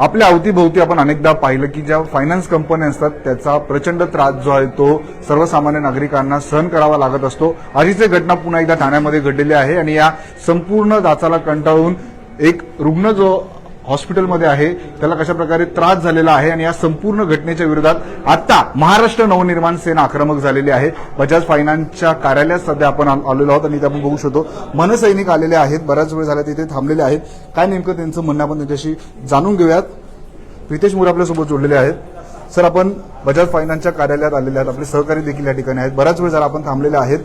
आपल्या अवतीभोवती आपण अनेकदा पाहिलं की ज्या फायनान्स कंपन्या असतात त्याचा प्रचंड त्रास जो आहे तो सर्वसामान्य नागरिकांना सहन करावा लागत असतो. आधीच एक घटना पुन्हा एकदा ठाण्यामध्ये घडलेली आहे आणि या संपूर्ण दाचाला कंटाळून एक रुग्ण जो हॉस्पिटलमध्ये आहे त्याला कशा प्रकारे त्रास झालेला आहे आणि या संपूर्ण घटनेच्या विरोधात आता महाराष्ट्र नवनिर्माण सेना आक्रमक झालेली आहे. बजाज फायनान्सच्या कार्यालयात सध्या आपण आलेलो आहोत आणि इथे आपण बघू शकतो मनसैनिक आलेले आहेत बराच वेळ झाला तिथे थांबलेले आहेत. काय नेमकं त्यांचं म्हणणं आपण त्यांच्याशी जाणून घेऊयात. प्रितेश मोरे आपल्यासोबत जोडलेले आहेत. सर आपण बजाज फायनान्सच्या कार्यालयात आलेले आहेत आपले सहकारी देखील या ठिकाणी आहेत. बराच वेळ झाला आपण थांबलेले आहेत.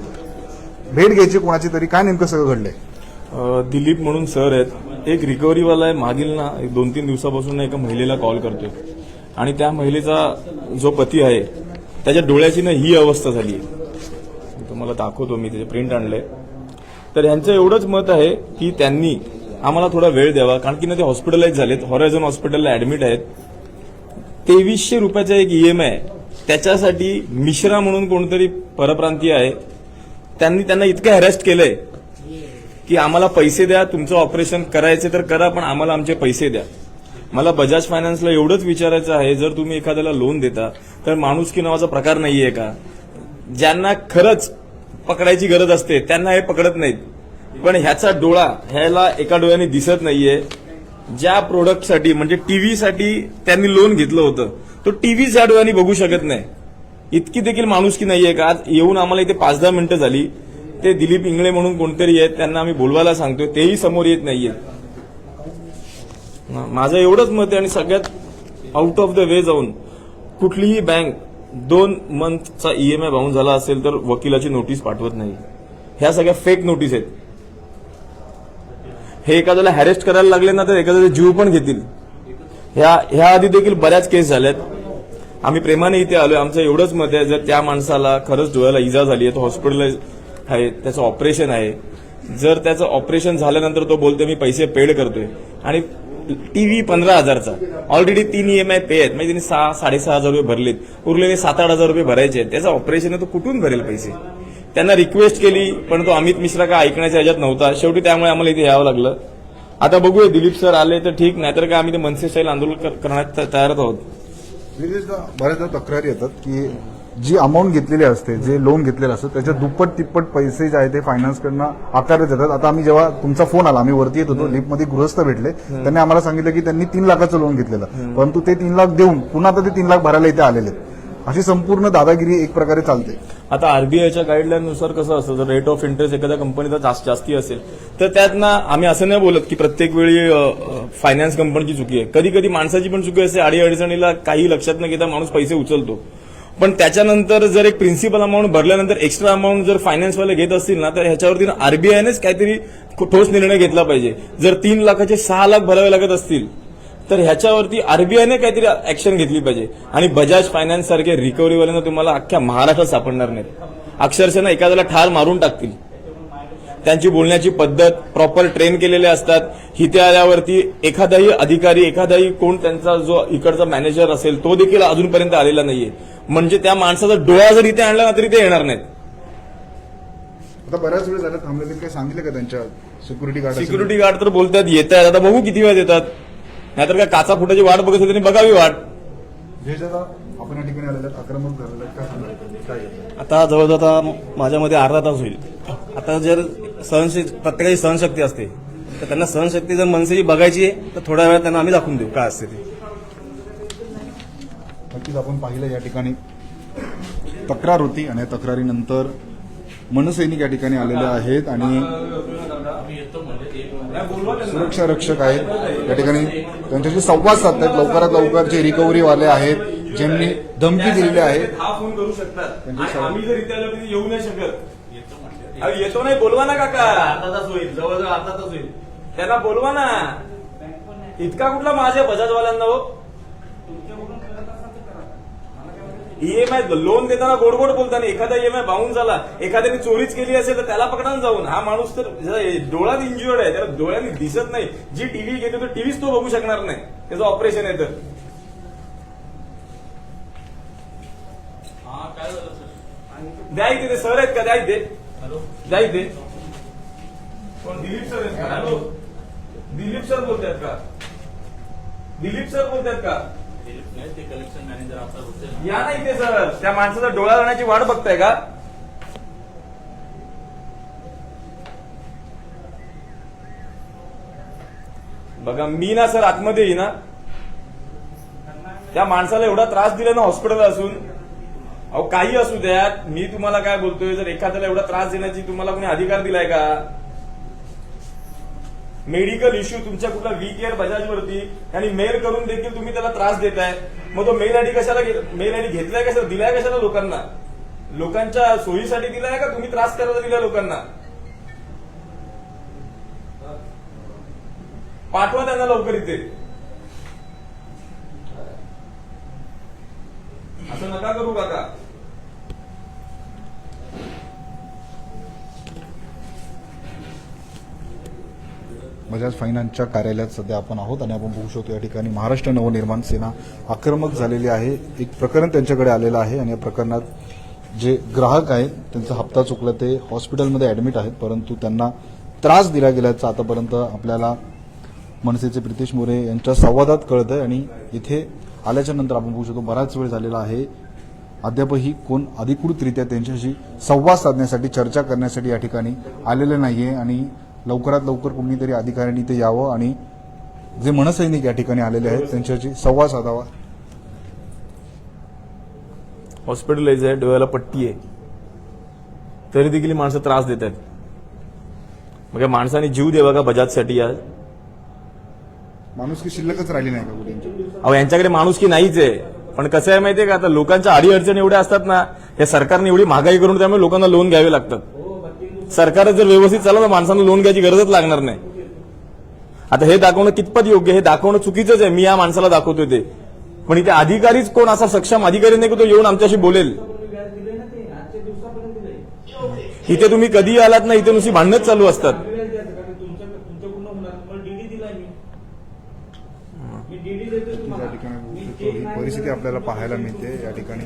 भेट घ्यायची कोणाची तरी काय नेमकं सगळं घडलंय? दिलीप म्हणून सर आहेत. एक रिकव्हरीवाला आहे मागील ना एक दोन तीन दिवसापासून एका महिलेला कॉल करतोय. आणि त्या महिलेचा जो पती आहे त्याच्या डोळ्याची ना ही अवस्था झाली आहे. तुम्हाला दाखवतो मी त्याचे प्रिंट आणले तर यांचं एवढंच मत आहे की त्यांनी आम्हाला थोडा वेळ द्यावा कारण की ना ते हॉस्पिटलाइज झालेत हॉरायझन हॉस्पिटलला ऍडमिट आहेत. तेवीसशे रुपयाचा एक ईएमआय त्याच्यासाठी मिश्रा म्हणून कोणतरी परप्रांतीय आहे. त्यांनी त्यांना इतकं हॅरेस्ट केलंय की आम्हाला पैसे द्या तुमचं ऑपरेशन करायचे तर करा पण आम्हाला आमचे पैसे द्या. मला बजाज फायनान्सला एवढंच विचारायचं आहे जर तुम्ही एखाद्याला लोन देता तर माणुसकी नावाचा प्रकार नाहीये का? ज्यांना खरंच पकडायची गरज असते त्यांना हे पकडत नाहीत. पण ह्याचा डोळा ह्याला एका डोळ्याने दिसत नाहीये. ज्या प्रोडक्टसाठी म्हणजे टीव्हीसाठी त्यांनी लोन घेतलं होतं तो टीव्ही ज्या डोळ्यांनी बघू शकत नाही. इतकी देखील माणुसकी नाहीये का? आज येऊन आम्हाला इथे पाच दहा मिनिटं झाली. ते दिलीप इंगळे म्हणून कोणतरी आहेत त्यांना आम्ही बोलवायला सांगतोय. तेही समोर येत नाहीयेत माझं एवढंच मत आहे आणि सगळ्यात आउट ऑफ द वे जाऊन कुठलीही बँक दोन मंथचा ईएमआय बाउन झाला असेल तर वकिलाची नोटीस पाठवत नाही. ह्या सगळ्या फेक नोटीस आहेत. हे एखाद्याला हॅरेस्ट करायला लागले ना तर एखाद्याचा जीव पण घेतील. ह्या ह्या आधी देखील बऱ्याच केस झाल्यात. आम्ही प्रेमाने इथे आलोय. आमचं एवढंच मत आहे जर त्या माणसाला खरंच डोळ्याला इजा झाली आहे तो हॉस्पिटलाइज आहे त्याचं ऑपरेशन आहे. जर त्याचं ऑपरेशन झाल्यानंतर तो बोलतोय मी पैसे पेड करतोय. आणि टीव्ही पंधरा हजारचा. ऑलरेडी तीन ई एम आय पे आहेत. म्हणजे त्यांनी सहा साडेसहा हजार रुपये भरलेत. उरलेले सात आठ हजार रुपये भरायचे आहेत. त्याचं ऑपरेशन आहे तो कुठून भरेल पैसे? त्यांना रिक्वेस्ट केली पण तो अमित मिश्रा काय ऐकण्याच्या ह्याच्यात नव्हता. शेवटी त्यामुळे आम्हाला इथे यावं लागलं. आता बघूया दिलीप सर आले तर ठीक नाहीतर काय आम्ही ते मनसे स्टाईल आंदोलन करण्यात तयार आहोत. बऱ्याचदा तक्रारी येतात की जी अमाऊंट घेतलेली असते जे लोन घेतलेलं असतं त्याच्या दुप्पट तिप्पट पैसे जे आहे ते फायनान्सकडनं आकारले जातात. आता आम्ही जेव्हा तुमचा फोन आला आम्ही वरती येत होतो लिफ्टमध्ये गृहस्थ भेटले. त्यांनी आम्हाला सांगितलं की त्यांनी तीन लाखाचं लोन घेतलेलं. परंतु ते तीन लाख देऊन पुन्हा आता ते तीन लाख भरायला इथे आलेले आहेत. अशी संपूर्ण दादागिरी एक प्रकारे चालते. आता आरबीआयच्या गाईडलाईननुसार कसं असतं? जर रेट ऑफ इंटरेस्ट एखाद्या कंपनीचा जास्त जास्ती असेल तर त्यात ना आम्ही असं नाही बोलत की प्रत्येक वेळी फायनान्स कंपनीची चुकी आहे. कधी कधी माणसाची पण चुकी असते. अडी अडचणीला काही लक्षात न घेता माणूस पैसे उचलतो. पण त्याच्यानंतर जर एक प्रिन्सिपल अमाऊंट भरल्यानंतर एक्स्ट्रा अमाऊंट जर फायनान्सवाले घेत असतील ना तर ह्याच्यावरती आरबीआयनेच काहीतरी ठोस निर्णय घेतला पाहिजे. जर तीन लाखाचे सहा लाख भरावे लागत असतील तर ह्याच्यावरती आरबीआयने काहीतरी ऍक्शन घेतली पाहिजे. आणि बजाज फायनान्स सारखे रिकव्हरीवाल्यांना तुम्हाला अख्ख्या महाराष्ट्रात सापडणार नाहीत. अक्षरशः ना एखाद्याला ठार मारून टाकतील. त्यांची बोलण्याची पद्धत प्रॉपर ट्रेन केलेले असतात इथे आल्यावरती एखादाही अधिकारी एखादाही कोण त्यांचा जो इकडचा मॅनेजर असेल तो देखील अजूनपर्यंत आलेला नाहीये म्हणजे त्या माणसाचा डोळा जर इथे आणला ना तरी ते येणार नाहीत आता बऱ्याच वेळ झाला थांबलेले काही सांगितलं का त्यांच्या सिक्युरिटी गार्ड सिक्युरिटी गार्ड तर बोलतात येत आहेत आता बघू किती वेळ येतात नाहीतर काय काचा फुटाची वाट बघत होते त्यांनी बघावी वाट आपण या ठिकाणी आलेले आहेत, आक्रमक झालेले. काय सांगाल? काय आहे? आता जवळजवळ आता माझ्यामध्ये अर्धा तास होईल. आता जर सहनशक्ती प्रत्येकाची सहनशक्ती असते तर त्यांना सहनशक्ती जर मनसेची बघायची आहे तर थोड्या वेळात त्यांना आम्ही दाखवून देऊ काय असते ते. नक्कीच आपण पाहिलं या ठिकाणी. तक्रार होती आणि या तक्रारीनंतर मनसैनिक या ठिकाणी आलेले आहेत आणि सुरक्षा रक्षक आहेत या ठिकाणी. त्यांच्याशी संवाद साधतात लवकरात लवकर जे रिकव्हरीवाले आहेत ज्यांनी धमकी दिलेली आहे हा फोन करू शकतात. आणि आम्ही जर इथे आलो तरी येऊ नाही शकत. येतो नाही बोलवा ना काका. तास होईल जवळजवळ तास होईल. त्यांना बोलवा ना. इतका कुठला माझ्या बजाजवाल्यांना हो? ईएमआय लोन देताना गोड गोड बोलताना एखादा ईएमआय बाहून झाला एखाद्याने चोरीच केली असेल तर त्याला पकडा ना जाऊन. हा माणूस तर डोळ्यात इंजुअर्ड आहे त्याला डोळ्याने दिसत नाही. जी टीव्ही घेतो तो टीव्हीच तो बघू शकणार नाही. त्याचं ऑपरेशन आहे तर. द्या इथे ते सर आहेत का द्या इथे द्या इथे कोण दिलीप सर आहेत का हॅलो दिलीप सर बोलतात का दिलीप सर बोलतात का ते कलेक्शन मॅनेजर आपला होते या ना इथे सर त्या माणसाचा डोळा जाण्याची वाट बघताय का बघा मी ना सर आतमध्ये येई ना त्या माणसाला एवढा त्रास दिला ना हॉस्पिटल असून अहो काही असू द्यात. मी तुम्हाला काय बोलतोय? जर एखाद्याला एवढा त्रास देण्याची तुम्हाला कोणी अधिकार दिलाय का? मेडिकल इश्यू तुमच्या कुठला वी केअर बजाजवरती आणि मेल करून देखील तुम्ही त्याला त्रास देताय. मग तो मेल आयडी कशाला मेल आयडी घेतलाय कशाला? दिलाय कशाला लोकांना? लोकांच्या सोयीसाठी दिलाय का? तुम्ही त्रास करायला दिलाय लोकांना? पाठवा त्यांना लवकर इथे. असं नका करू काका. बजाज फायनान्सच्या कार्यालयात सध्या आपण आहोत आणि आपण बघू शकतो या ठिकाणी महाराष्ट्र नवनिर्माण सेना आक्रमक झालेली आहे. एक प्रकरण त्यांच्याकडे आलेलं आहे आणि या प्रकरणात जे ग्राहक आहेत त्यांचा हप्ता चुकला ते हॉस्पिटलमध्ये ऍडमिट आहेत परंतु त्यांना त्रास दिला गेल्याचा आतापर्यंत आपल्याला मनसेचे प्रितेश मोरे यांच्या संवादात कळत आहे आणि इथे आल्याच्यानंतर आपण बघू शकतो बराच वेळ झालेला आहे. अद्यापही कोण अधिकृतरित्या त्यांच्याशी संवाद साधण्यासाठी चर्चा करण्यासाठी या ठिकाणी आलेले नाहीये आणि लवकरात लवकर कोणीतरी अधिकाऱ्यांनी इथे यावं आणि जे मनसैनिक या ठिकाणी आलेले आहेत त्यांच्याशी संवाद साधावा. हॉस्पिटलाइज आहे डोळ्याला पट्टी आहे. तरी देखील माणसं त्रास देत आहेत. मग या माणसाने जीव द्यावा का बजाजसाठी आज? माणूस की शिल्लकच राहिली नाही का? अहो यांच्याकडे माणूस की नाहीच आहे. पण कसं आहे माहितीये का आता लोकांच्या अडीअडचणी एवढ्या असतात ना या सरकारने एवढी महागाई करून त्यामुळे लोकांना लोन घ्यावे लागतात. सरकार जर व्यवस्थित चाललं तर माणसांना लोन घ्यायची गरजच लागणार नाही. आता हे दाखवणं कितपत योग्य हे दाखवणं चुकीचंच आहे. मी या माणसाला दाखवतोय ते. पण इथे अधिकारीच कोण असा सक्षम अधिकारी नाही की तो येऊन आमच्याशी बोलेल? इथे तुम्ही कधी आलात ना इथे नुसती भांडणच चालू असतात या ठिकाणी बघू शकतो ते आपल्याला पाहायला मिळते. या ठिकाणी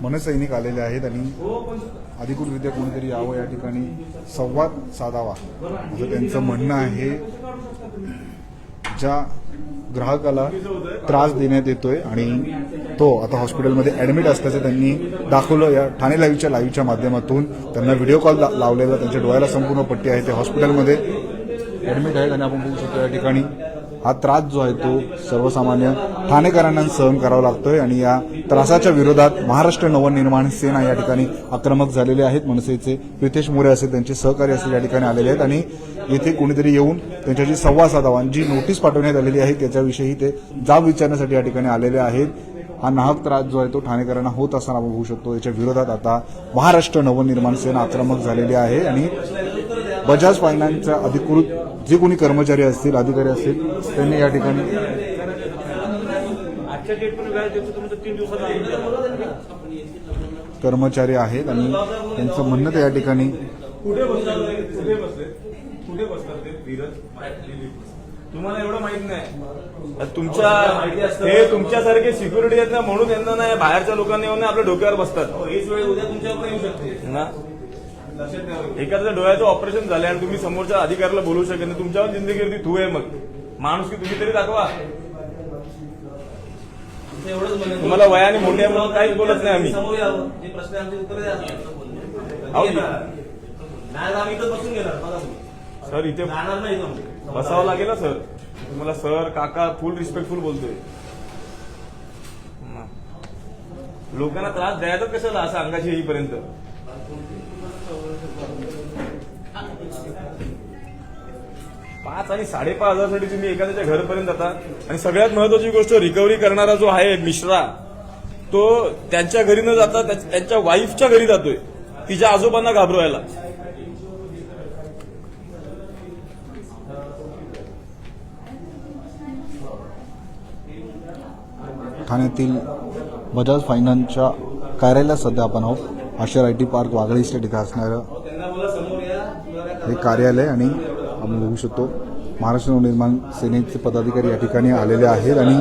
मनसैनिक आलेले आहेत आणि अधिकृतरित्या कोणीतरी यावं या ठिकाणी संवाद साधावा असं त्यांचं म्हणणं आहे. ज्या ग्राहकाला त्रास देण्यात येतोय आणि तो आता हॉस्पिटलमध्ये ऍडमिट असल्याचं त्यांनी दाखवलं या ठाणे लाईव्हच्या लाईव्हच्या माध्यमातून. त्यांना व्हिडिओ कॉल ला- लावलेला त्यांच्या डोळ्याला संपूर्ण पट्टी आहे. ते हॉस्पिटलमध्ये ऍडमिट आहेत आणि आपण बघू शकतो या ठिकाणी हा त्रास जो आहे तो सर्वसामान्य ठाणेकरांना सहन करावा लागतोय आणि या त्रासाच्या विरोधात महाराष्ट्र नवनिर्माण सेना या ठिकाणी आक्रमक झालेले आहेत. मनसेचे प्रितेश मोरे असेल त्यांचे सहकारी असेल या ठिकाणी आलेले आहेत आणि येथे कोणीतरी येऊन त्यांच्याशी संवाद साधावा. आणि जी नोटीस पाठवण्यात आलेली आहे त्याच्याविषयी ते जाब विचारण्यासाठी या ठिकाणी आलेले आहेत. हा नाहक त्रास जो आहे तो ठाणेकरांना होत असताना आपण होऊ शकतो. याच्या विरोधात आता महाराष्ट्र नवनिर्माण सेना आक्रमक झालेली आहे आणि बजाज फायनान्सच्या अधिकृत जे कोणी कर्मचारी असतील अधिकारी असतील त्यांनी या ठिकाणी. कर्मचारी आहेत आणि त्यांचं म्हणणं तर या ठिकाणी कुठे बसतात तुम्हाला एवढं माहीत नाही. तुमच्या हे तुमच्यासारखे सिक्युरिटी आहेत ना म्हणून यांना नाही बाहेरच्या लोकांनी येऊन आपल्या डोक्यावर बसतात. हीच वेळ उद्या तुमच्यावर येऊ शकते. ना? एखाद्या डोळ्याचं ऑपरेशन झालं आणि तुम्ही समोरच्या अधिकाऱ्याला बोलू शकत नाही. तुमच्यावर जिंदगीवरती थू आहे मग. माणूस की तुम्ही तरी दाखवा. तुम्हाला वयाने मोठे म्हणून काहीच बोलत नाही आम्ही. समोर यावं जे प्रश्न आहे आमचे उत्तर द्या. अहो, नाही आम्ही इथं बसून घेणार. बघा तुम्ही. सर इथे. बसावं लागेल ना सर. तुम्हाला सर काका फुल रिस्पेक्टफुल बोलतोय. लोकांना त्रास द्यायचा कशाला? असं अंगाशी येईपर्यंत. पाच आणि साडेपाच हजारसाठी तुम्ही एखाद्याच्या घरपर्यंत जाता. आणि सगळ्यात महत्वाची गोष्ट रिकव्हरी करणारा जो आहे मिश्रा तो त्यांच्या घरी न जाता त्यांच्या वाईफच्या घरी जातोय. तिच्या आजोबांना घाबरवायला. ठाण्यातील बजाज फायनान्सच्या कार्यालयात सध्या आपण आहोत. Ashar I T park Wagle estate इथे असणारं हे कार्यालय आणि आपण बघू शकतो. महाराष्ट्र नवनिर्माण सेनेचे पदाधिकारी या ठिकाणी आलेले आहेत आणि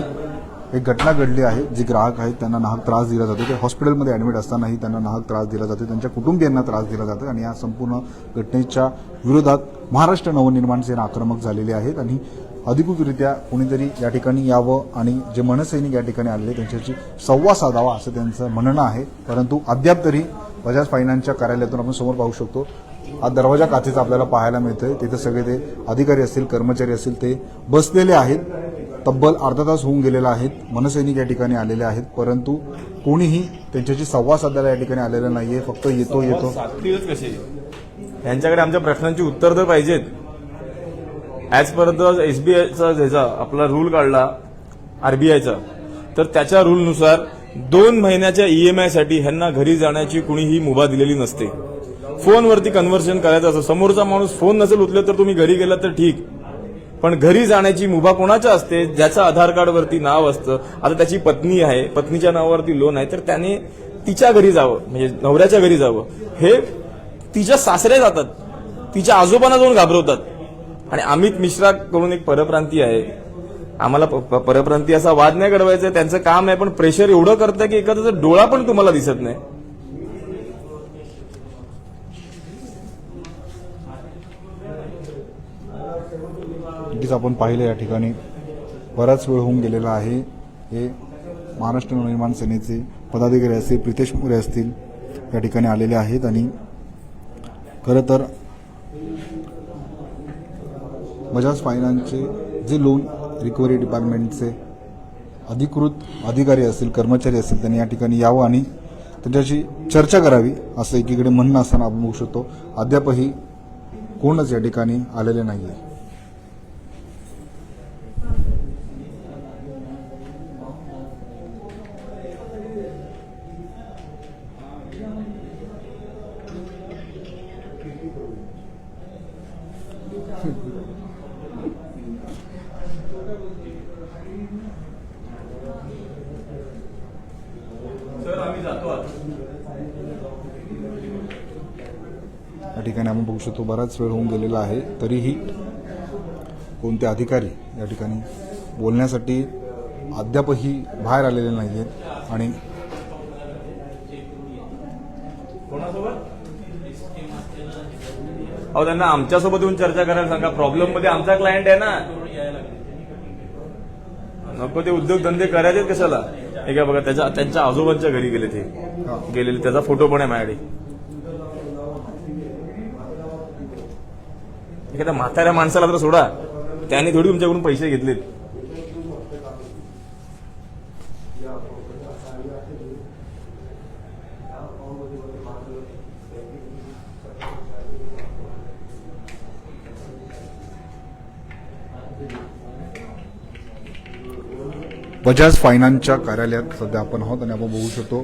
एक घटना घडली आहे. जे ग्राहक आहेत त्यांना नाहक त्रास दिला जातो. ते हॉस्पिटलमध्ये ऍडमिट असतानाही त्यांना नाहक त्रास दिला जातो. त्यांच्या कुटुंबियांना त्रास दिला जातो. आणि या संपूर्ण घटनेच्या विरोधात महाराष्ट्र नवनिर्माण सेना आक्रमक झालेली आहेत. आणि अधिकृतरित्या कोणीतरी या ठिकाणी यावं आणि जे मनसैनिक या ठिकाणी आलेले त्यांच्याशी संवाद साधावा असं त्यांचं म्हणणं आहे. परंतु अद्याप तरी बजाज फायनान्सच्या कार्यालयातून आपण समोर पाहू शकतो. हा दरवाजा काचेचा आपल्याला पाहायला मिळतोय. तिथे सगळे ते अधिकारी असतील कर्मचारी असतील ते बसलेले आहेत. तब्बल अर्धा तास होऊन गेलेला आहेत मनसैनिक या ठिकाणी आलेले आहेत. परंतु कोणीही त्यांच्याशी संवाद साधायला या ठिकाणी आलेला नाहीये. फक्त येतो येतो. कसे? यांच्याकडे आमच्या प्रश्नांची उत्तर तर पाहिजेत. ऍज पर द एसबीआयचा ज्याचा आपला रूल काढला आरबीआयचा तर त्याच्या रूलनुसार दोन महिन्याच्या ईएमआयसाठी ह्यांना घरी जाण्याची कुणीही मुभा दिलेली नसते. फोनवरती कन्व्हर्शन करायचं असं. समोरचा माणूस फोन नसेल उचलत तर तुम्ही घरी गेलात तर ठीक. पण घरी जाण्याची मुभा कोणाच्या असते? ज्याचं आधार कार्डवरती नाव असतं. आता त्याची पत्नी आहे. पत्नीच्या नावावरती लोन आहे. तर त्याने तिच्या घरी जावं. म्हणजे नवऱ्याच्या घरी जावं. हे तिच्या सासरे जातात. तिच्या आजोबांना जाऊन घाबरवतात. आणि अमित मिश्रा करून एक परप्रांती आहे. आम्हाला प- प- परप्रांती असा वाद नाही घडवायचा. आहे. त्यांचं काम आहे पण प्रेशर एवढं करतं की एखाद्याचा डोळा पण तुम्हाला दिसत नाही. नक्कीच आपण पाहिलं या ठिकाणी. बराच वेळ होऊन गेलेला आहे. हे महाराष्ट्र नवनिर्माण सेनेचे पदाधिकारी असतील प्रितेश मोरे असतील या ठिकाणी आलेले आहेत आणि खरं तर बजाज फायनान्सचे जे लोन रिकव्हरी डिपार्टमेंटचे अधिकृत अधिकारी असतील कर्मचारी असतील त्यांनी या ठिकाणी यावं आणि त्यांच्याशी चर्चा करावी असं एकीकडे म्हणणं असताना आपण बघू शकतो. अद्यापही कोणच या ठिकाणी आलेले नाही आहे सर आम्ही जातो या ठिकाणी आपण बघू शकतो बराच वेळ होऊन गेलेला आहे तरीही कोणते अधिकारी या ठिकाणी बोलण्यासाठी अद्यापही बाहेर आलेले नाही आहेत आणि अहो त्यांना आमच्यासोबत येऊन चर्चा करायला सांगा. प्रॉब्लेममध्ये आमचा क्लायंट आहे ना. नको ते उद्योगधंदे करायचे कशाला? हे काय बघा त्याच्या त्यांच्या आजोबांच्या घरी गेले ते. गेलेले त्याचा फोटो पण आहे माझ्याकडे. एखाद्या म्हाताऱ्या माणसाला तर सोडा. त्याने थोडी तुमच्याकडून पैसे घेतलेत. बजाज फायनान्सच्या कार्यालयात सध्या आपण आहोत आणि आपण बघू शकतो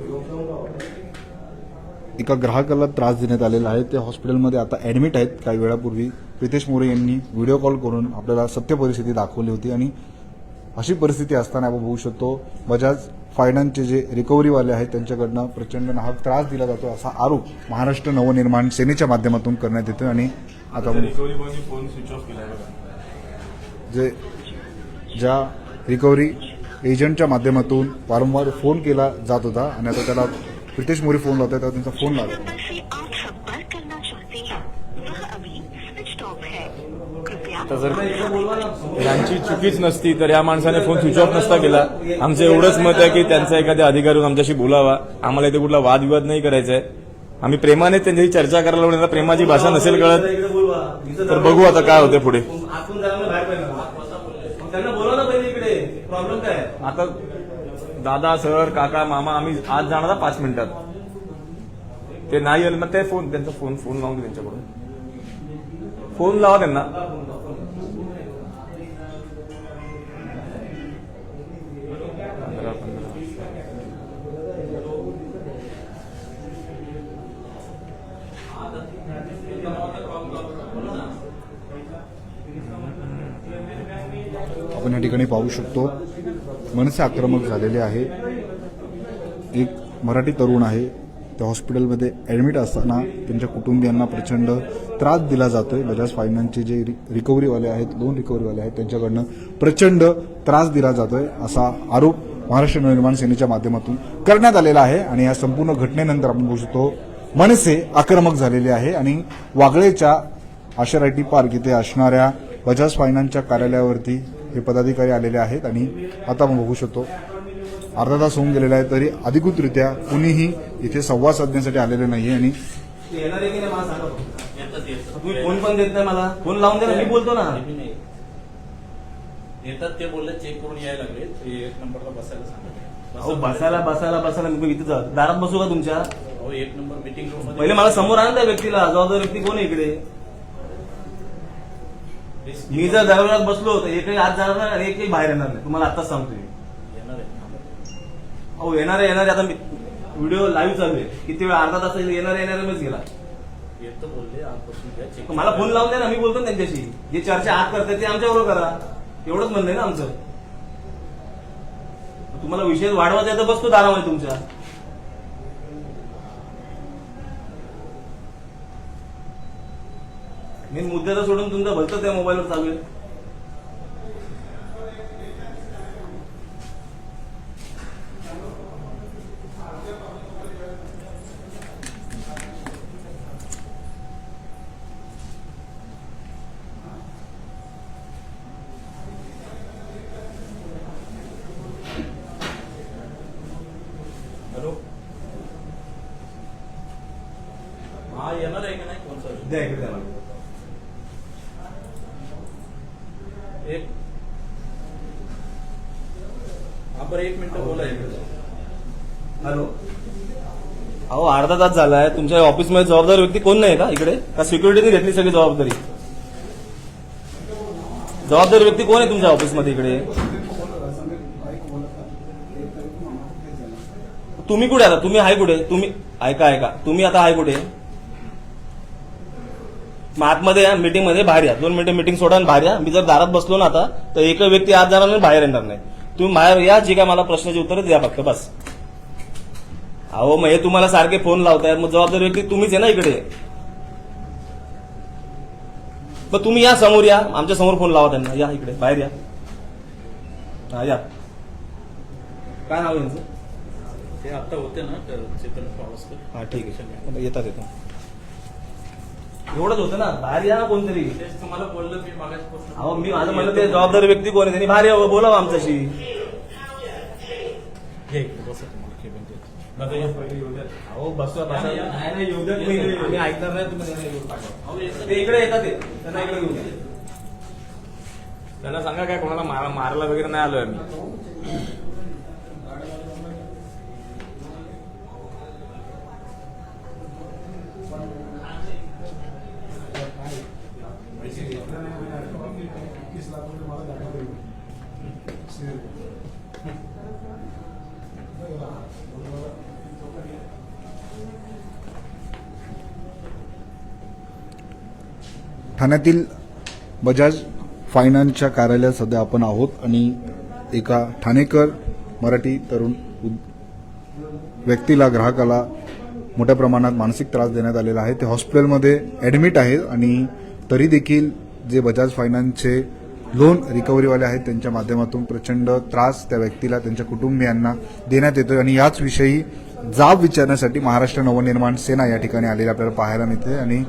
एका ग्राहकाला त्रास देण्यात आलेला आहे. ते हॉस्पिटलमध्ये आता ऍडमिट आहेत. काही वेळापूर्वी प्रितेश मोरे यांनी व्हिडिओ कॉल करून आपल्याला सत्य परिस्थिती दाखवली होती आणि अशी परिस्थिती असताना आपण बघू शकतो बजाज फायनान्सचे जे रिकव्हरीवाले आहेत त्यांच्याकडनं प्रचंड नाहक त्रास दिला जातो असा आरोप महाराष्ट्र नवनिर्माण सेनेच्या माध्यमातून करण्यात येतो आणि आता फोन स्विच ऑफ बघा. जे ज्या रिकव्हरी एजंटच्या माध्यमातून वारंवार फोन केला जात होता आणि आता त्याला प्रितेश मोरे फोन लावतोय तेव्हा त्यांचा फोन लागला हैं है। जर यांची चुकीच नसती तर या माणसाने फोन स्विच ऑफ नसता केला. आमचं एवढंच मत आहे की त्यांचा एखाद्या अधिकाऱ्यानं आमच्याशी बोलावा. आम्हाला इथे कुठला वादविवाद नाही करायचा आहे आम्ही प्रेमाने त्यांच्याशी चर्चा करायला यांना प्रेमाची भाषा नसेल कळत. तर बघू आता काय होते पुढे. आतून जायला बाहेर पाहिजे मग त्यांना बोलवा ना पहिले इकडे. प्रॉब्लेम काय? आहे? आता दादा सर काका मामा आम्ही आज जाणार आहोत पाच मिनिटात. ते नाही आले मग ते फोन त्यांचा फोन फोन लावून त्यांच्याकडून. फोन लावा त्यांना. आपण या ठिकाणी पाहू शकतो मनसे आक्रमक झालेले आहे. एक मराठी तरुण आहे. त्या हॉस्पिटलमध्ये ॲडमिट असताना त्यांच्या कुटुंबियांना प्रचंड त्रास दिला जातो आहे बजाज फायनान्सचे जे रि- रिकव्हरीवाले आहेत लोन रिकव्हरीवाले आहेत त्यांच्याकडनं प्रचंड त्रास दिला जातो आहे असा आरोप महाराष्ट्र नवनिर्माण सेनेच्या माध्यमातून करण्यात आलेला आहे. आणि या संपूर्ण घटनेनंतर आपण बघू शकतो मनसे आक्रमक झालेले आहे. आणि वागळेच्या आशरायटी पार्क इथे असणाऱ्या बजाज फायनान्सच्या कार्यालयावरती हे पदाधिकारी आलेले आहेत आणि आता आपण बघू शकतो. अर्धा तास होऊन गेलेला आहे तरी अधिकृतरित्या कुणीही इथे संवाद साधण्यासाठी आलेले नाही आणि ते येणार आहे की नाही मला सांगा फक्त. तुम्ही फोन पण देत नाही मला. फोन लावून द्या ना, मी बोलतो ना. येतात ते बोलले चेक करून यायला लागले. ते एक नंबरला बसायला सांगितलं बसायला बसायला बसायला मी इथे जा- दारात बसू का तुमच्या? एक नंबर मीटिंग रूम पहिले मला समोर आण त्या व्यक्तीला. जबाबदार व्यक्ती कोण आहे इकडे? मी जर दरवाजात बसलो तर एकही आत जाणार नाही आणि एकही बाहेर येणार नाही. तुम्हाला आताच सांगतोय आहे. अहो येणार आहे, येणार. आहे. आता व्हिडिओ लाईव्ह चालू आहे. किती वेळ? अर्धा तास येणार येणार मीच गेला. मला फोन लावून द्या ना. मी बोलतो ना त्यांच्याशी. जे चर्चा आत करते ते आमच्याबरोबर करा. एवढंच म्हणणं आहे ना आमचं. तुम्हाला विषय वाढवायचा तर बसतो दारामध्ये तुमच्या. मी मुद्द्याला सोडून तुमचं भलतं त्या मोबाईलवर चालू आहे हॅलो हा येणार आहे का नाही कोणता द्या इकडे द्या मला. एक हा बरं एक मिनिट बोला इकडे हॅलो अहो झालाय. तुमच्या ऑफिसमध्ये जबाबदार व्यक्ती कोण नाही का इकडे? का सिक्युरिटीने घेतली सगळी जबाबदारी? जबाबदार व्यक्ती कोण आहे तुमच्या ऑफिसमध्ये इकडे? तुम्ही कुठे आता? तुम्ही आहे कुठे? तुम्ही ऐका ऐका. तुम्ही आता आहे कुठे? मग आतमध्ये या मीटिंगमध्ये बाहेर या. दोन मिनिटं मीटिंग सोडा आणि बाहेर या. मी जर दारात बसलो ना आता तर एक व्यक्ती आत जाणार नाही बाहेर येणार नाही. तुम्ही बाहेर या जे काय मला प्रश्नाची उत्तरं द्या फक्त. बस. अहो मग हे तुम्हाला सारखे फोन लावताय. मग जबाबदार व्यक्ती तुम्हीच आहे ना इकडे? मग तुम्ही या समोर या. आमच्यासमोर फोन लावा त्यांना. या इकडे. बाहेर या. हा या. काय नाव यांचं? ते आता होते ना चेतन पावसकर. हा ठीक आहे. येतात येतात. एवढंच होतं ना. बाहेर या ना कोणतरी. तेच तुम्हाला बोललं मी अहो मी माझं म्हणलं ते जबाबदार व्यक्ती कोण आहे? त्यांनी बाहेर यावं. बोलावं आमच्याशी. घे इकडे, बसा तुम्हाला केबिन देतो. दादा या. अहो बसवा बसा. नाही, येऊ द्या. आम्ही ऐकणार नाही तुम्ही येऊ. ते इकडे येतात ते त्यांना इकडे घेऊन या. त्यांना सांगा काय कोणाला मारा मारायला वगैरे नाही आलोय आम्ही ठाण्यातील बजाज फायनान्सच्या कार्यालयात सध्या आपण आहोत आणि एका ठाणेकर मराठी तरुण व्यक्तीला ग्राहकाला मोठ्या प्रमाणात मानसिक त्रास देण्यात आलेला आहे. ते हॉस्पिटलमध्ये ॲडमिट आहेत आणि तरी देखील जे बजाज फायनान्सचे लोन रिकव्हरीवाले आहेत त्यांच्या माध्यमातून प्रचंड त्रास त्या व्यक्तीला त्यांच्या कुटुंबियांना देण्यात येतोय. आणि याच विषयी जाब विचारण्यासाठी महाराष्ट्र नवनिर्माण सेना या ठिकाणी आलेली आपल्याला पाहायला मिळते आणि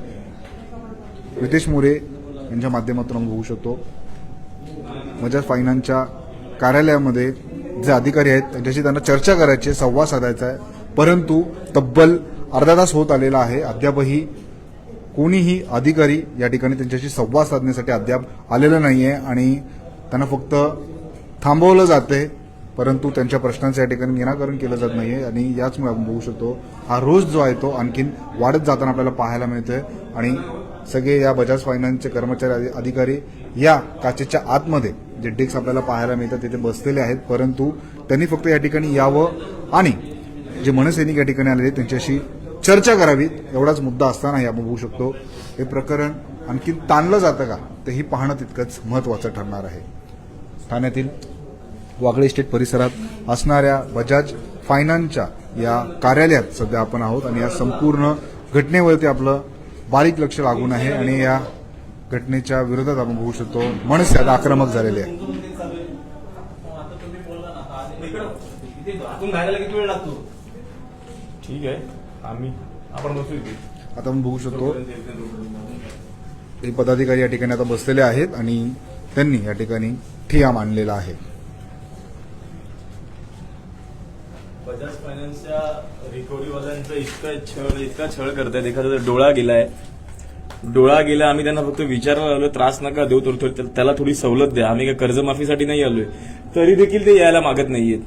रितेश मोरे यांच्या माध्यमातून आपण बघू शकतो. बजाज फायनान्सच्या कार्यालयामध्ये जे अधिकारी आहेत त्यांच्याशी त्यांना चर्चा करायची आहे, संवाद साधायचा आहे. परंतु तब्बल अर्धा तास होत आलेला आहे. अद्यापही कोणीही अधिकारी या ठिकाणी त्यांच्याशी संवाद साधण्यासाठी अद्याप आलेला नाही आहे आणि त्यांना फक्त थांबवलं जाते परंतु त्यांच्या प्रश्नांचं या ठिकाणी निराकरण केलं जात नाही आहे आणि याचमुळे आपण बघू शकतो हा रोज जो आहे तो आणखीन वाढत जाताना आपल्याला पाहायला मिळतोय आणि सगळे या बजाज फायनान्सचे कर्मचारी अधिकारी या काचेच्या आतमध्ये जे डेस्क आपल्याला पाहायला मिळतात तिथे बसलेले आहेत. परंतु त्यांनी फक्त या ठिकाणी यावं आणि जे मनसैनिक या ठिकाणी आलेले त्यांच्याशी चर्चा करावी एवढाच मुद्दा असतानाही आपण बघू शकतो. हे प्रकरण आणखी ताणलं जातं का? ते ही पाहणं तितकंच महत्त्वाचं ठरणार आहे. ठाण्यातील वागळे इस्टेट परिसरात असणाऱ्या बजाज फायनान्सच्या या कार्यालयात सध्या आपण आहोत आणि या संपूर्ण घटनेवरती आपलं बारीक लक्ष लागून आहे आणि या घटनेच्या विरोधात आपण बघू शकतो. मनसे आता आक्रमक झालेले आहे. ठीक आहे. आम्ही आपण आता आपण बघू शकतो. हे पदाधिकारी या ठिकाणी आता बसलेले आहेत आणि त्यांनी या ठिकाणी ठिया मांडलेला आहे. बजाज फायनान्सच्या रिकव्हरीवाल्यांचं इतका छळ इतका छळ करतायत. एखादा डोळा गेलाय डोळा गेला आम्ही त्यांना फक्त विचारायला आलो त्रास नका देऊ तर त्याला थोडी सवलत द्या. आम्ही काय कर्जमाफीसाठी नाही आलोय. तरी देखील ते यायला मागत नाहीयेत.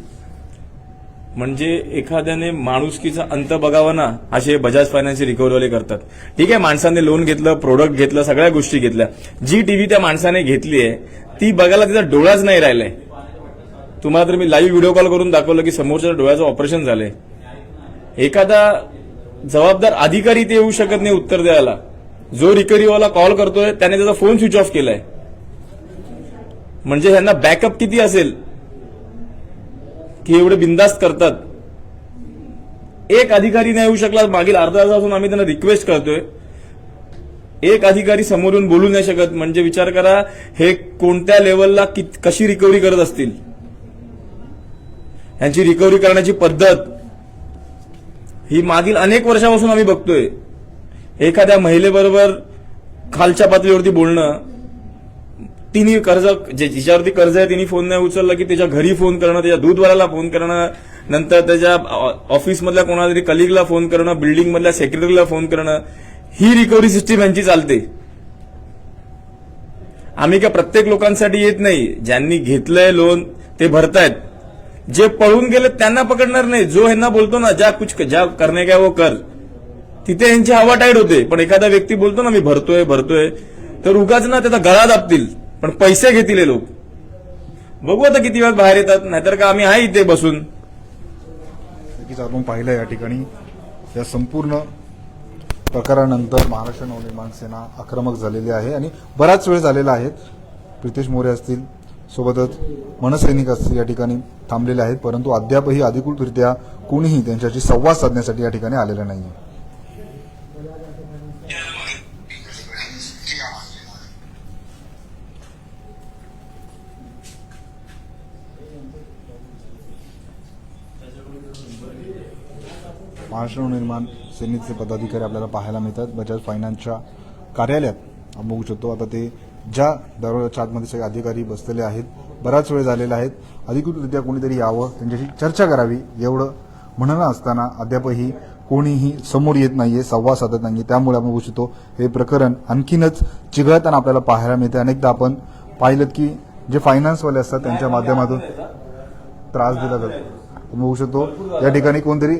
म्हणजे एखाद्याने माणुसकीचा अंत बघावा ना असे बजाज फायनान्सचे रिकव्हरीवाले करतात. ठीक आहे माणसाने लोन घेतलं प्रोडक्ट घेतलं सगळ्या गोष्टी घेतल्या. जी टीव्ही त्या माणसाने घेतली आहे ती बघायला तिचा डोळाच नाही राहिलाय. तुम्हाला तर मी लाईव्ह व्हिडिओ कॉल करून दाखवलं की समोरच्या डोळ्याचं ऑपरेशन झालंय. एखादा जबाबदार अधिकारी ते येऊ शकत नाही उत्तर द्यायला. जो रिकव्हरीवाला कॉल करतोय त्याने त्याचा फोन स्विच ऑफ केलाय. म्हणजे ह्यांना बॅकअप किती असेल? की एवढे बिंदास्त करतात. एक अधिकारी नाही येऊ शकला मागील अर्धा तासापासून आम्ही त्यांना रिक्वेस्ट करतोय. एक अधिकारी समोरून बोलू नाही शकत. म्हणजे विचार करा हे कोणत्या लेवलला कित- कशी रिकव्हरी करत असतील? यांची रिकव्हरी करण्याची पद्धत ही मागील अनेक वर्षापासून आम्ही बघतोय. एखाद्या महिलेबरोबर खालच्या पातळीवरती बोलणं तिने कर्ज जे जिच्यावरती कर्ज आहे तिने फोन नाही उचलला की त्याच्या घरी फोन करणं त्याच्या दूधवाल्याला फोन करणं नंतर त्याच्या ऑफिसमधल्या कोणाला तरी कलिगला फोन करणं बिल्डिंग मधल्या सेक्रेटरीला फोन करणं ही रिकव्हरी सिस्टीम यांची चालते. आम्ही काय प्रत्येक लोकांसाठी येत नाही. ज्यांनी घेतलंय लोन ते भरतायत. जे पळून गेले त्यांना पकडणार नाही. जो ह्यांना बोलतो ना ज्या कुछ ज्या करणे काय वो कर. तिथे यांची हवा टाईट होते. पण एखादा व्यक्ती बोलतो ना मी भरतोय भरतोय. तर उगाच ना त्याचा गळा दाबतील. पण पैसे घेतील हे लोक. बघू आता किती वेळ बाहेर येतात. नाहीतर का आम्ही आहे इथे बसून. आपण पाहिलं या ठिकाणी. या संपूर्ण प्रकारानंतर महाराष्ट्र नवनिर्माण सेना आक्रमक झालेली आहे आणि बराच वेळ झालेला आहे. प्रितेश मोरे असतील सोबतच मनसैनिक या ठिकाणी थांबलेले आहेत परंतु अद्यापही अधिकृतरित्या कोणीही त्यांच्याशी संवाद साधण्यासाठी या ठिकाणी आलेला नाही महाराष्ट्र निर्माण सेनेचे पदाधिकारी आपल्याला पाहायला मिळतात. बजाज फायनान्सच्या कार्यालयात आपण बघू शकतो. आता ते ज्या दरवाजाच्या आतमध्ये सगळे अधिकारी बसलेले आहेत बराच वेळ झालेला आहेत अधिकृतरित्या कोणीतरी यावं त्यांच्याशी चर्चा करावी एवढं म्हणणं असताना अद्यापही कोणीही समोर येत नाहीये संवाद साधत नाहीये. त्यामुळे आपण बघू शकतो हे प्रकरण आणखीनच चिघळताना आपल्याला पाहायला मिळते अनेकदा आपण पाहिलं की जे फायनान्सवाले असतात त्यांच्या माध्यमातून त्रास दिला जातो. आपण बघू शकतो या ठिकाणी कोणतरी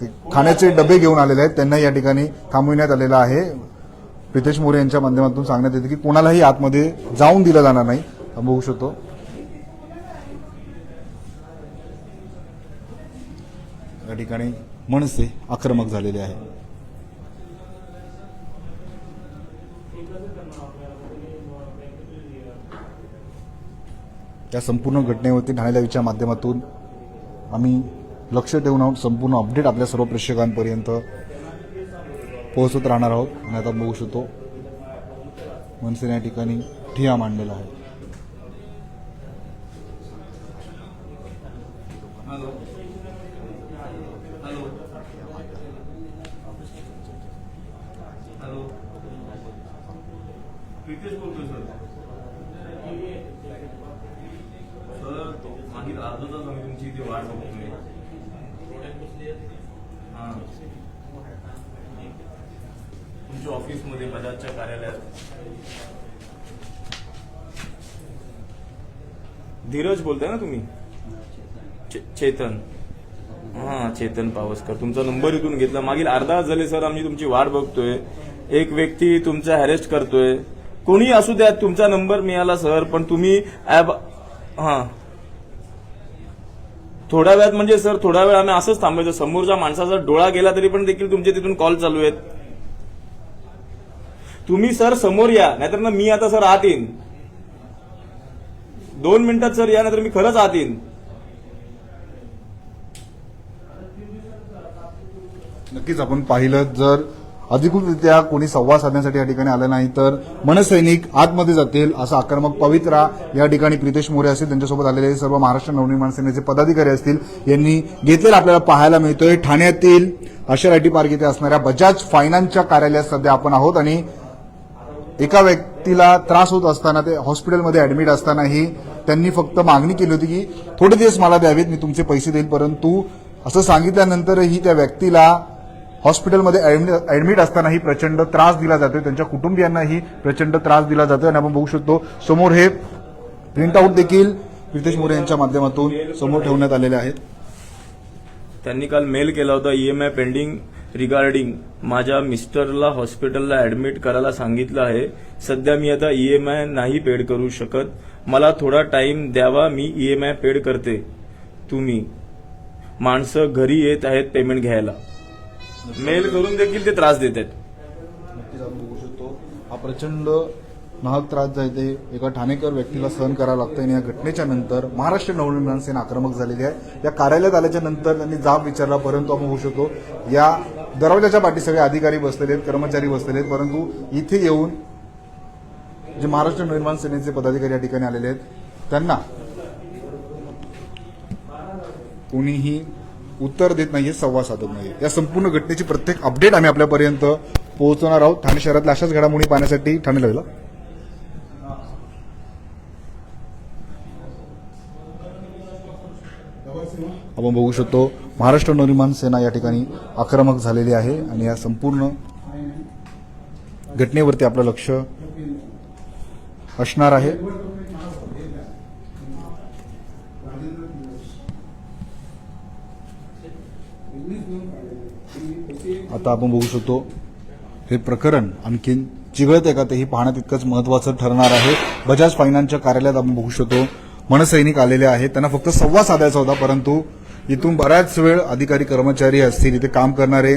ते खाण्याचे डबे घेऊन आलेले आहेत. त्यांना या ठिकाणी थांबविण्यात आलेलं आहे. प्रितेश मोरे यांच्या माध्यमातून सांगण्यात येतं की कोणालाही आतमध्ये जाऊन दिलं जाणार नाही. बघू शकतो. या ठिकाणी मनसे आक्रमक झालेले आहे त्या संपूर्ण घटनेवरती ठाणे लाईव्हच्या माध्यमातून आम्ही लक्ष ठेवून आहोत. संपूर्ण अपडेट आपल्या सर्व प्रेक्षकांपर्यंत पोहोचत राहणार आहोत आणि आता बघू शकतो मनसेने या ठिकाणी ठिया मांडलेला आहे प्रितेश बोलतोय सर सर मागील अर्धा तास आम्ही तुमची इथे वाट बघतोय हा तुमच्या ऑफिसमध्ये बजाजच्या कार्यालयात धीरज बोलताय ना तुम्ही? चे- चेतन. हा चेतन पावसकर. तुमचा नंबर इथून घेतला. मागील अर्धा झाले सर आम्ही तुमची वाट बघतोय. एक व्यक्ती तुमचा हॅरेस्ट करतोय. कोणी असू द्या तुमचा नंबर मिळाला सर पण तुम्ही ऍप हा. थोड्या वेळात म्हणजे सर थोडा वेळ आम्ही असंच थांबायचो. समोरच्या माणसाचा डोळा गेला तरी पण देखील तुमचे तिथून कॉल चालू आहेत. तुम्ही सर समोर या नाहीतर ना मी आता सर आत येईन. दोन मिनिटात सर या नाहीतर मी खरंच आत येईन. नक्कीच आपण पाहिलं जर अधिकृतरित्या कोणी संवाद साधण्यासाठी या ठिकाणी आलं नाही तर मनसैनिक आतमध्ये जातील असा आक्रमक पवित्रा या ठिकाणी प्रितेश मोरे असतील त्यांच्यासोबत आलेले सर्व महाराष्ट्र नवनिर्माण सेनेचे पदाधिकारी असतील यांनी घेतलेला आपल्याला पाहायला मिळतोय. ठाण्यातील आशर आय पार्क इथे असणाऱ्या बजाज फायनान्सच्या कार्यालयात सध्या आपण आहोत आणि एका व्यक्तीला त्रास होत असताना ते हॉस्पिटलमध्ये ऍडमिट असतानाही त्यांनी फक्त मागणी केली होती की थोडे दिवस मला द्यावेत मी तुमचे पैसे देईल परंतु असं सांगितल्यानंतरही त्या व्यक्तीला हॉस्पिटलमध्ये ऍडमिट असतानाही प्रचंड त्रास दिला जातोय. त्यांच्या कुटुंबियांनाही प्रचंड त्रास दिला जातोय. आणि आपण बघू शकतो समोर हे प्रिंटआउट देखील प्रितेश मोरे यांच्या माध्यमातून समोर ठेवण्यात आलेले आहेत. त्यांनी काल मेल केला होता ईएमआय पेंडिंग रिगार्डिंग माझ्या मिस्टरला हॉस्पिटलला ऍडमिट करायला सांगितलं आहे. सध्या मी आता ईएमआय नाही पेड करू शकत. मला थोडा टाइम द्यावा मी ईएमआय पेड करते. तुम्ही माणसं घरी येत आहेत पेमेंट घ्यायला. मेल करून देखील ते त्रास देत आहेत. नक्कीच आपण बघू शकतो. हा प्रचंड नाहक त्रास जो आहे. ते एका ठाणेकर व्यक्तीला सहन करावं लागतं आणि या घटनेच्या नंतर महाराष्ट्र नवनिर्माण सेना आक्रमक झालेली आहे. या कार्यालयात आल्याच्यानंतर त्यांनी जाब विचारला परंतु आपण बघू शकतो या दरवाजाच्या पाठी सगळे अधिकारी बसलेले आहेत कर्मचारी बसलेले आहेत परंतु इथे येऊन जे महाराष्ट्र निर्माण सेनेचे पदाधिकारी या ठिकाणी आलेले आहेत त्यांना कोणीही उत्तर देत नाहीये संवाद साधत नाहीये. या संपूर्ण घटनेची प्रत्येक अपडेट आम्ही आपल्यापर्यंत पोहोचवणार आहोत. ठाणे शहरातल्या अशाच घडामोडी पाहण्यासाठी ठाणे आपण बघू शकतो महाराष्ट्र नवनिर्माण सेना या ठिकाणी आक्रमक झालेली आहे आणि या संपूर्ण घटनेवरती आपलं लक्ष असणार आहे. आता आपण बघू शकतो हे प्रकरण आणखीन चिघळत आहे का तेही पाहणं तितकंच महत्वाचं ठरणार आहे. बजाज फायनान्सच्या कार्यालयात आपण बघू शकतो मनसैनिक आलेले आहेत त्यांना फक्त संवाद साधायचा होता परंतु इथून बऱ्याच वेळ अधिकारी कर्मचारी असतील इथे काम करणारे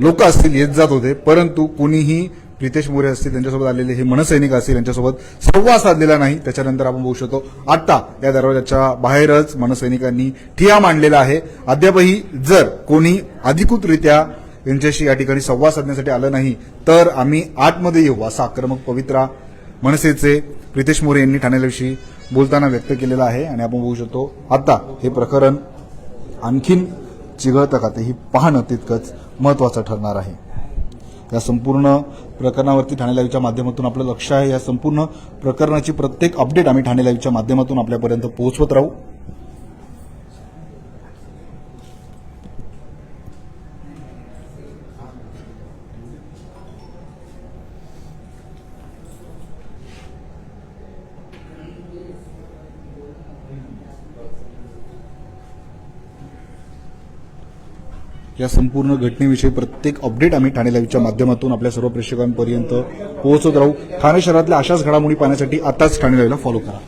लोक असतील येत जात होते. परंतु कोणीही प्रितेश मोरे असतील त्यांच्यासोबत आलेले हे मनसैनिक असतील यांच्यासोबत संवाद साधलेला नाही. त्याच्यानंतर आपण बघू शकतो आता या दरवाजाच्या बाहेरच मनसैनिकांनी ठिया मांडलेला आहे. अद्यापही जर कोणी अधिकृतरित्या यांच्याशी या ठिकाणी संवाद साधण्यासाठी आलं नाही तर आम्ही आतमध्ये येऊ. असा आक्रमक पवित्रा मनसेचे प्रितेश मोरे यांनी ठाण्याविषयी बोलताना व्यक्त केलेला आहे आणि आपण बघू शकतो आता हे प्रकरण आणखीन चिघळतं का? ते ही पाहणं तितकंच महत्वाचं ठरणार आहे. या संपूर्ण प्रकरणावरती ठाणे लाईव्हच्या माध्यमातून आपलं लक्ष आहे. या संपूर्ण प्रकरणाची प्रत्येक अपडेट आम्ही ठाणे लाईव्हच्या माध्यमातून आपल्यापर्यंत पोहोचवत राहू. या संपूर्ण घटनेविषयी प्रत्येक अपडेट आम्ही ठाणे लाईव्हच्या माध्यमातून आपल्या सर्व प्रेक्षकांपर्यंत पोहोचत राहू. ठाणे शहरातल्या अशाच घडामोडी पाहण्यासाठी आताच ठाणे लाईव्हला फॉलो करा.